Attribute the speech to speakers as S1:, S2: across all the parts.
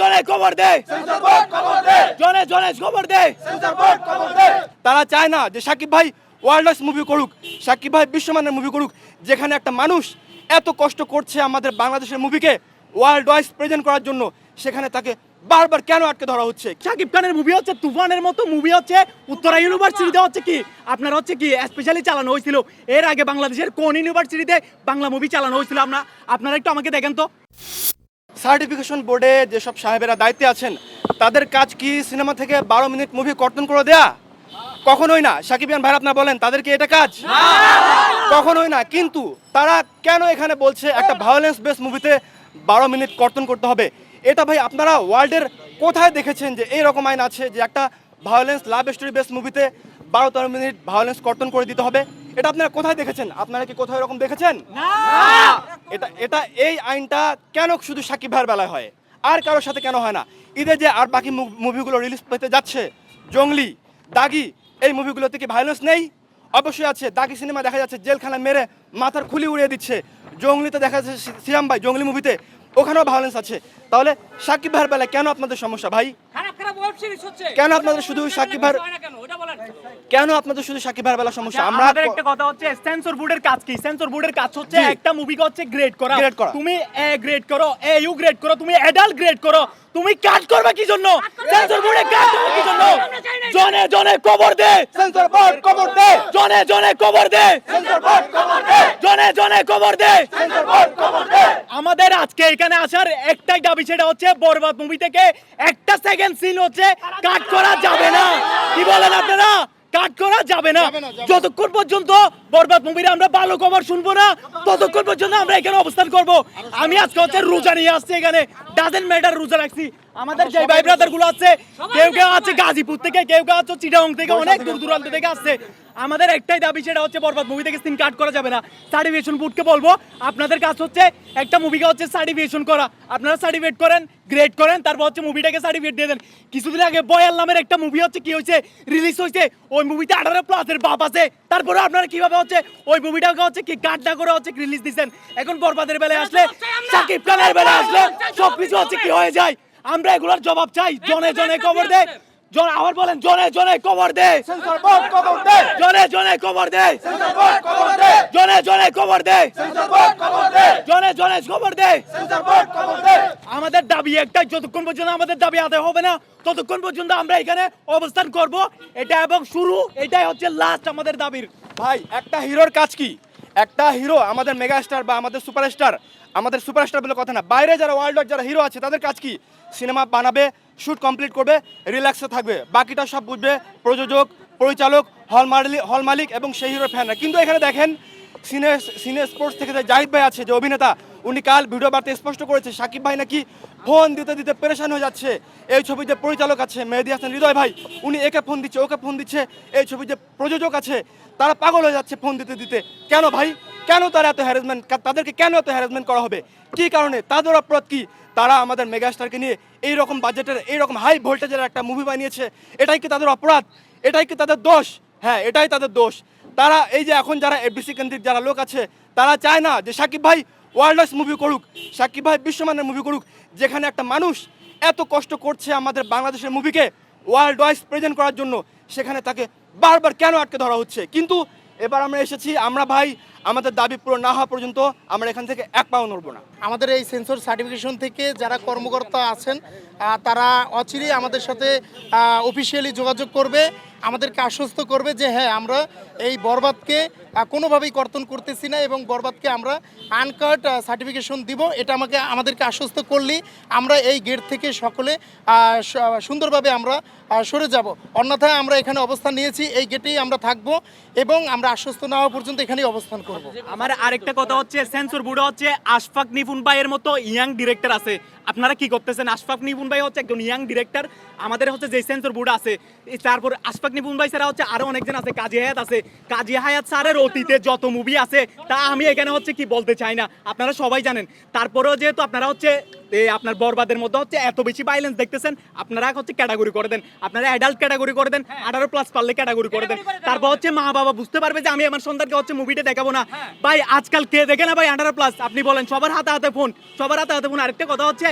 S1: জনে খবর জনে জনে খবর
S2: তারা চায় না যে সাকিব ভাই ওয়ার্ল্ড মুভি করুক, সাকিব ভাই বিশ্বমানের মুভি করুক, যেখানে একটা মানুষ এত কষ্ট করছে আমাদের বাংলাদেশের মুভিকে ওয়ার্ল্ড ওয়াইজ প্রেজেন্ট করার জন্য, সেখানে তাকে বারবার কেন আটকে ধরা হচ্ছে?
S1: সাকিব খানের মুভি হচ্ছে তুফানের মতো, মুভি হচ্ছে উত্তরা ইউনিভার্সিটিতে হচ্ছে কি? আপনার হচ্ছে কি স্পেশালি চালানো হয়েছিল। এর আগে বাংলাদেশের কোন ইউনিভার্সিটিতে বাংলা মুভি চালানো হয়েছিল? আপনার আপনারা একটু আমাকে দেখেন তো।
S2: সার্টিফিকেশন বোর্ডে যেসব সাহেবেরা দায়িত্বে আছেন তাদের কাজ কি সিনেমা থেকে বারো মিনিট মুভি কর্তন করে দেয়া? কখনোই না। সাকিবিয়ান ভাই আপনার বলেন তাদেরকে এটা কাজ? কখনোই না। কিন্তু তারা কেন এখানে বলছে একটা ভায়োলেন্স বেস মুভিতে বারো মিনিট কর্তন করতে হবে? এটা ভাই আপনারা ওয়ার্ল্ডের কোথায় দেখেছেন যে এই রকম আইন আছে যে একটা ভায়োলেন্স লাভ স্টোরি বেস মুভিতে বারো তেরো মিনিট ভায়োলেন্স কর্তন করে দিতে হবে? এটা আপনারা কোথায় দেখেছেন? আপনারা কি কোথাও এরকম দেখেছেন? এটা এটা এই আইনটা কেন শুধু সাকিব ভাইয়ের বেলায় হয়? আর কারোর সাথে কেন হয় না? ঈদে যে আর বাকি মুভিগুলো রিলিজ পেতে যাচ্ছে জঙ্গলি দাগি এই মুভিগুলোতে কি ভায়োলেন্স নেই? অবশ্যই আছে। দাগি সিনেমা দেখা যাচ্ছে জেলখানা মেরে মাথার খুলি উড়িয়ে দিচ্ছে। জঙ্গলিতে দেখা যাচ্ছে সি- সিয়াম ভাই জঙ্গলি মুভিতে ওখানেও ভায়োলেন্স আছে। তাহলে সাকিব ভাইয়ের বেলায় কেন আপনাদের সমস্যা ভাই? কেন আপনাদের শুধু সাকিব ভাইয়ের
S3: কেন
S2: আপনাদের শুধু সাকিব ভাইয়ের বেলা সমস্যা? আমরা
S1: আমাদের একটা কথা হচ্ছে সেন্সর বোর্ডের কাজ কি? সেন্সর বোর্ডের কাজ হচ্ছে। একটা মুভিকে হচ্ছে গ্রেড করা।
S2: Grade করা।
S1: তুমি এ গ্রেড করো এ ইউ গ্রেড করো তুমি অ্যাডাল্ট গ্রেড করো। তুমি কাট করবে কি জন্য? সেন্সর বোর্ডে কাট করবে কি জন্য? জনে জনে কবর দে।
S2: সেন্সর বোর্ড কবর দে।
S1: জনে জনে কবর দে।
S2: সেন্সর বোর্ড কবর দে।
S1: জনে জনে কবর দে।
S2: সেন্সর বোর্ড কবর দে।
S1: আমাদের আজকে এখানে আসার একটাই দাবি সেটা হচ্ছে বরবাদ মুভি থেকে একটা সেকেন্ড সিন হচ্ছে কাট করা যাবে না। কি বলেন আপনারা? কাট করা যাবে না। যতক্ষণ পর্যন্ত বরবাদ মুভির আমরা ভালো খবর শুনব না ততক্ষণ পর্যন্ত আমরা এখানে অবস্থান করব। আমি আজকে হচ্ছে রোজা নিয়ে আসছি এখানে। ডাজেন্ট ম্যাটার রোজা রাখছি। আমাদের যে ভাই ব্রাদারগুলো আছে কেউ কেউ আছে গাজীপুর থেকে কেউ কেউ আছে চিটাং থেকে অনেক দূর দূরান্ত থেকে আসছে। আমাদের একটাই দাবি সেটা হচ্ছে বরবাদ মুভি থেকে সিন কাট করা যাবে না। সার্টিফিকেশন বোর্ডকে বলব আপনাদের কাজ হচ্ছে একটা মুভিকে হচ্ছে সার্টিফিকেশন করা। আপনারা সার্টিফিকেট করেন গ্রেড করেন তারপর হচ্ছে মুভিটাকে সার্টিফিকেট দিয়ে দেন। কিছুদিন আগে বয়াল নামের একটা মুভি হচ্ছে কি হয়েছে রিলিজ হয়েছে। ওই মুভিতে আঠারো প্লাসের বাপ আছে। তারপরে আপনারা কীভাবে হচ্ছে ওই মুভিটাকে হচ্ছে কি কাট না করে হচ্ছে রিলিজ দিচ্ছেন? এখন বরবাদের বেলায় আসলে সাকিব খানের বেলায় আসলে সবকিছু হচ্ছে কি হয়ে যায়। আমরা এগুলোর জবাব চাই। জনে জনে কবর দে। জন আবার বলেন জনে জনে কবর দে। জনে জনে কবর দে। জনে জনে কবর দে। জনে জনে
S2: কবর দে।
S1: আমাদের দাবি একটাই যতক্ষণ পর্যন্ত আমাদের দাবি আদায় হবে না ততক্ষণ পর্যন্ত আমরা এখানে অবস্থান করব। এটা এবং শুরু এটাই হচ্ছে লাস্ট আমাদের দাবির।
S2: ভাই একটা হিরোর কাজ কি? একটা হিরো আমাদের মেগাস্টার বা আমাদের সুপারস্টার আমাদের সুপারস্টার বলে কথা না। বাইরে যারা ওয়ার্ল্ড যারা হিরো আছে, তাদের কাজ কি? সিনেমা বানাবে শ্যুট কমপ্লিট করবে রিল্যাক্সে থাকবে। বাকিটা সব বুঝবে, প্রযোজক, পরিচালক হল মালিক হল মালিক এবং সেই হিরোর ফ্যানরা কিন্তু এখানে দেখেন সিনে সিনে স্পোর্টস থেকে যে জাহিদ ভাই আছে, যে অভিনেতা, উনি কাল ভিডিও বার্তা স্পষ্ট করেছে, সাকিব ভাই নাকি ফোন দিতে দিতে পেরেশান হয়ে যাচ্ছে। এই ছবির যে পরিচালক আছে, মেহেদি হাসান হৃদয় ভাই, উনি একে ফোন দিচ্ছে, ওকে ফোন দিচ্ছে, এই ছবির যে প্রযোজক আছে, তারা পাগল হয়ে যাচ্ছে ফোন দিতে দিতে। কেন ভাই? কেন তারা এত হ্যারাসমেন্ট তাদেরকে কেন এত হ্যারাসমেন্ট করা হবে? কি কারণে? তাদের অপরাধ কি? তারা আমাদের মেগাস্টারকে নিয়ে এই রকম বাজেটের এই রকম হাই ভোল্টেজের একটা মুভি বানিয়েছে। এটাই কি তাদের অপরাধ? এটাই কি তাদের দোষ? হ্যাঁ এটাই তাদের দোষ। তারা এই যে এখন যারা এফডিসি কেন্দ্রিক যারা লোক আছে, তারা চায় না যে সাকিব ভাই ওয়ার্ল্ড মুভি করুক, সাকিব ভাই বিশ্বমানের মুভি করুক, যেখানে একটা মানুষ এত কষ্ট করছে আমাদের বাংলাদেশের মুভিকে ওয়ার্ল্ড ওয়াইজ প্রেজেন্ট করার জন্য, সেখানে তাকে বারবার কেন আটকে ধরা হচ্ছে? কিন্তু এবার আমরা এসেছি, আমরা ভাই, আমাদের দাবি পূরণ না হওয়া পর্যন্ত আমরা এখান থেকে এক পাও নড়বো না।
S4: আমাদের এই সেন্সর সার্টিফিকেশন থেকে যারা কর্মকর্তা আছেন তারা অচিরেই আমাদের সাথে অফিসিয়ালি যোগাযোগ করবে। আমাদেরকে আশ্বস্ত করবে যে হ্যাঁ আমরা এই বরবাদকে কোনোভাবেই কর্তন করতেছি না এবং বরবাদকে আমরা আনকাট সার্টিফিকেশন দিব। এটা আমাকে, আমাদেরকে আশ্বস্ত করলেই আমরা এই গেট থেকে সকলে সুন্দরভাবে আমরা সরে যাব। অন্যথায় আমরা এখানে অবস্থান নিয়েছি, এই গেটেই আমরা থাকব এবং আমরা আশ্বস্ত না হওয়া পর্যন্ত এখানেই অবস্থান করব।
S1: আমার আরেকটা কথা হচ্ছে, সেন্সর বোর্ডে হচ্ছে আশফাক নিপুন ভাইয়ের মতো ইয়াং ডিরেক্টর আছে। আপনারা কি করতেছেন? আশফাক নিপুন ভাই হচ্ছে একজন ইয়াং ডিরেক্টর আমাদের হচ্ছে যে সেন্সর বোর্ড আছে তারপর আশফাক নিপুন ভাই ছাড়া হচ্ছে আরও অনেকজন আছে। কাজী হায়াত আছে। কাজী হায়াত স্যারের অতীতে যত মুভি আছে তা আমি এখানে হচ্ছে কি বলতে চাই না। আপনারা সবাই জানেন। তারপরেও যেহেতু আপনারা হচ্ছে আপনার বরবাদের মধ্যে হচ্ছে এত বেশি ভাইলেন্স দেখতেছেন আপনারা হচ্ছে ক্যাটাগরি করে দেন। আপনারা অ্যাডাল্ট ক্যাটাগরি করে দেন আঠারো প্লাস পারলে ক্যাটাগরি করে দেন।
S3: Category করে দেন।
S1: তারপর হচ্ছে মা বাবা বুঝতে পারবে যে আমি আমার সন্তানকে হচ্ছে মুভিটা দেখাবো না। ভাই আজকাল কে দেখে না ভাই আঠারো প্লাস আপনি বলেন সবার হাতে হাতে ফোন সবার হাতে হাতে ফোন আরেকটা কথা হচ্ছে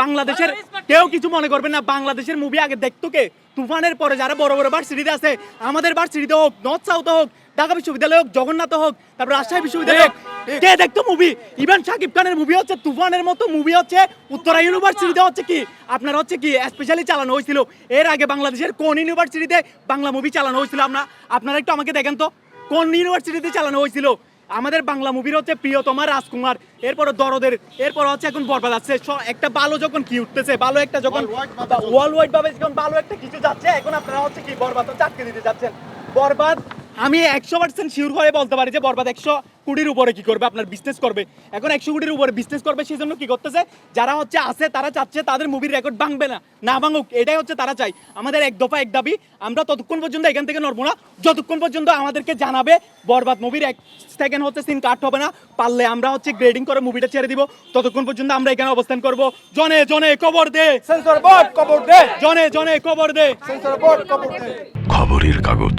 S1: বাংলাদেশের কেউ কিছু মনে করবে না বাংলাদেশের মুভি আগে দেখতো কে? তুফানের পরে যারা বড় বড় ভার্সিটিতে আছে আমাদের ভার্সিটিতে হোক নর্থ সাউথ হোক ঢাকা বিশ্ববিদ্যালয় হোক জগন্নাথ হোক তারপর রাজশাহী বিশ্ববিদ্যালয় হোক কে দেখতো মুভি ইভেন শাকিব খানের মুভি হচ্ছে তুফানের মতো মুভি হচ্ছে উত্তরা ইউনিভার্সিটিতে হচ্ছে কি? আপনার হচ্ছে কি স্পেশালি চালানো হয়েছিল। এর আগে বাংলাদেশের কোন ইউনিভার্সিটিতে বাংলা মুভি চালানো হয়েছিল? আপনার আপনারা একটু আমাকে দেখেন তো। কোন ইউনিভার্সিটিতে চালানো হয়েছিল? আমাদের বাংলা মুভির হচ্ছে প্রিয়তমা রাজকুমার এরপর দরদের এরপর হচ্ছে এখন বরবাদ আছে। একটা ভালো যখন কি উঠতেছে ভালো একটা যখন ওয়ার্ল্ড ওয়াইড ভাবে যখন ভালো একটা কিছু যাচ্ছে এখন আপনারা হচ্ছে কি বরবাদ চাকরি দিতে যাচ্ছেন। বরবাদ আমি একশো পার্সেন্ট শিওর হয়ে বলতে পারি যে বরবাদ একশো কোটির উপরে কি করবে আপনার বিজনেস করবে। এখন একশো কোটির উপরে বিজনেস করবে সেই জন্য কি করতেছে? যারা হচ্ছে আছে তারা চাচ্ছে তাদের মুভির রেকর্ড ভাঙবে না। না ভাঙুক এটাই হচ্ছে তারা চাই আমাদের এক দফা এক দাবি আমরা ততক্ষণ পর্যন্ত এখান থেকে নড়বো না। যতক্ষণ পর্যন্ত আমাদেরকে জানাবে বরবাদ মুভির এক সেকেন্ড হচ্ছে সিন কাট হবে না পারলে আমরা হচ্ছে গ্রেডিং করে মুভিটা ছেড়ে দিব। ততক্ষণ পর্যন্ত আমরা এখানে অবস্থান করব। জনে জনে কবর দে।
S2: সেন্সর বোর্ড কবর দে।
S1: জনে জনে কবর দে।
S2: সেন্সর বোর্ড কবর দে।
S5: খবরের কাগজ।